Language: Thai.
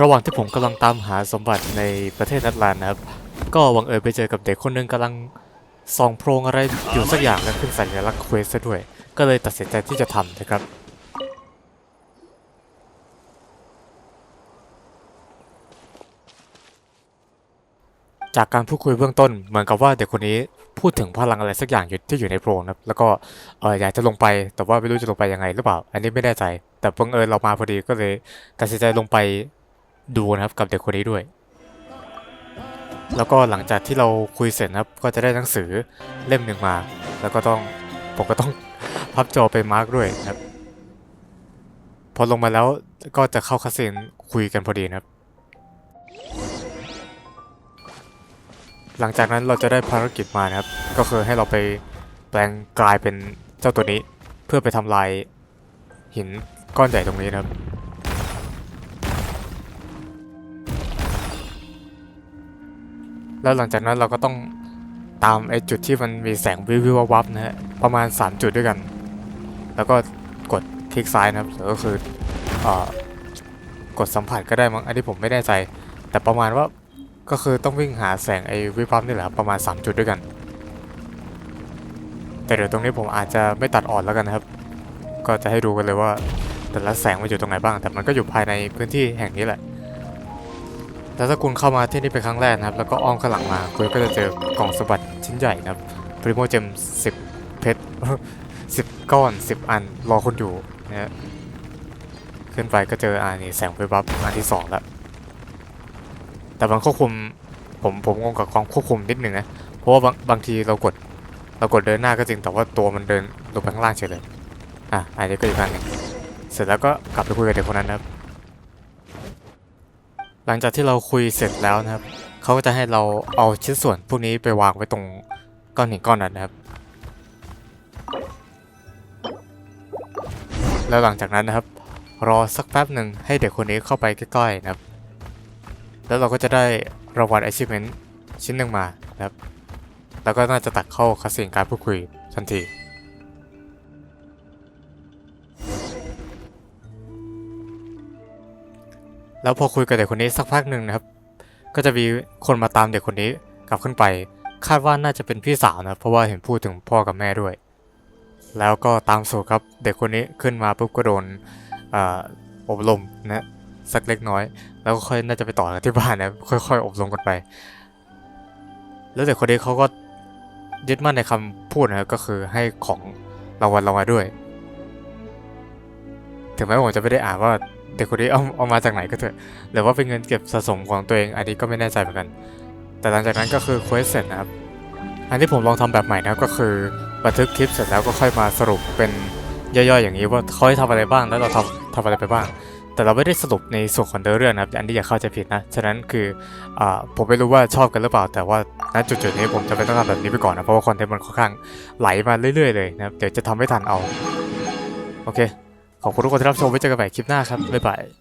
ระหว่างที่ผมกำลังตามหาสมบัติในประเทศนัตแลนด์นะครับ ก็บังเอิญไปเจอกับเด็กคนหนึงกำลังส่องโพรงอะไรอยู่สักอย่างแล้วขึ้นสัญลักษณ์เควสซะด้วย ก็เลยตัดสินใจที่จะทำนะครับจากการพูดคุยเบื้องต้นเหมือนกับว่าเด็กคนนี้พูดถึงพลังอะไรสักอย่างอยู่ที่อยู่ในโพรงนะครับแล้วก็เอออยากจะลงไปแต่ว่าไม่รู้จะลงไปยังไงหรือเปล่า อันนี้ไม่แน่ใจ แต่บังเอิญเรามาพอดีก็เลยตัดสินใจลงไป ดูนะครับกับเด็กคนนี้ด้วย แล้วก็หลังจากที่เราคุยเสร็จนะครับก็จะได้หนังสือเล่มหนึ่งมา แล้วก็ต้องผมก็ต้องพับจอไปมาร์กด้วยนะครับ พอลงมาแล้วก็จะเข้าคาสินคุยกันพอดีนะครับ หลังจากนั้นเราจะได้ภารกิจมานะครับ ก็คือให้เราไปแปลงกลายเป็นเจ้าตัวนี้ เพื่อไปทำลายหินก้อนใหญ่ตรงนี้นะครับ แล้วหลังจากนั้นเราก็ต้องตามไอ้จุดที่มันมีแสงวิววิววับๆนะฮะประมาณ 3 จุดด้วยกัน แล้วก็กดคลิกซ้ายนะครับก็คืออกดสัมผัสก็ได้มั้งอันนี้ผมไม่แน่ใจ แต่ประมาณว่าก็คือต้องวิ่งหาแสงไอ้วิบวับนี่แหละรประมาณ 3 จุดด้วยกัน แต่เดี๋ยวตรงนี้ผมอาจจะไม่ตัดออนแล้วกันนะครับ ก็จะให้ดูกันเลยว่าแต่ละแสงมันอยู่ตรงไหนบ้าง แต่มันก็อยู่ภายในพื้นที่แห่งนี้แหละ แล้วถ้าคุณเข้ามาที่นี่เป็นครั้งแรกนะครับ แล้วก็อ้อมข้างหลังมาคุณก็จะเจอกล่องสมบัติชิ้นใหญ่นะครับพริโมเจม10เพชร10ก้อน10อันรอคุณอยู่นะฮะขึ้นไปก็เจออ่านี่แสงไฟบับอันที่2แล้วแต่มันควบคุมผมผมงงกับความควบคุมนิดหนึ่งนะ เพราะว่าบางบางทีเรากดเรากดเดินหน้าก็จริงแต่ว่าตัวมันเดินลงไปข้างล่างเฉยเลย อะอันนี้ก็อีกอันหนึ่งเสร็จแล้วก็กลับไปคุยกับเด็กคนนั้นนะครับ หลังจากที่เราคุยเสร็จแล้วนะครับ เขาก็จะให้เราเอาชิ้นส่วนพวกนี้ไปวางไว้ตรงก้อนหินก้อนนั้นนะครับ แล้วหลังจากนั้นนะครับ รอสักแป๊บหนึ่งให้เด็กคนนี้เข้าไปใกล้ๆนะครับ แล้วเราก็จะได้รางวัล achievement ชิ้นหนึ่งมานะครับ แล้วก็น่าจะตัดเข้าคาสินการพูดคุยทันที แล้วพอคุยกับเด็กคนนี้สักพักหนึ่งนะครับ ก็จะมีคนมาตามเด็กคนนี้กลับขึ้นไป คาดว่าน่าจะเป็นพี่สาวนะเพราะว่าเห็นพูดถึงพ่อกับแม่ด้วย แล้วก็ตามสูตรครับเด็กคนนี้ขึ้นมาปุ๊บก็โดนอบรมนะสักเล็กน้อย แล้วก็ค่อยน่าจะไปต่อกันที่บ้านนะค่อยๆอบรมกันไป แล้วเด็กคนนี้เขาก็ยึดมั่นในคำพูดนะก็คือให้ของรางวัลเรามาด้วย ถึงแม้ว่าผมจะไม่ได้อ่านว่า เด็กคนนี้เอาเอามาจากไหนก็เถอะหรือว่าเป็นเงินเก็บสะสมของตัวเอง อันนี้ก็ไม่แน่ใจเหมือนกัน แต่หลังจากนั้นก็คือเควสเสร็จนะครับ อันที่ผมลองทำแบบใหม่นะก็คือบันทึกคลิปเสร็จแล้วก็ค่อยมาสรุปเป็นย่อยๆ อย่างนี้ว่าเขาให้ทำอะไรบ้างแล้วเราทำทำอะไรไปบ้าง แต่เราไม่ได้สรุปในส่วนของเนื้อเรื่องนะครับอันนี้อย่าเข้าใจผิดนะฉะนั้นคืออผมไม่รู้ว่าชอบกันหรือเปล่า แต่ว่าณจุดๆนี้ผมจะไม่ต้องทำแบบนี้ไปก่อนนะเพราะว่าคอนเทนต์มันค่อนข้างไหลมาเรื่อยๆเลยนะครับเดี๋ยวจะทำไม่ทันเอาโอเค ขอบคุณทุกคนที่รับชมไว้เจอกันใหม่คลิปหน้าครับบ๊ายบาย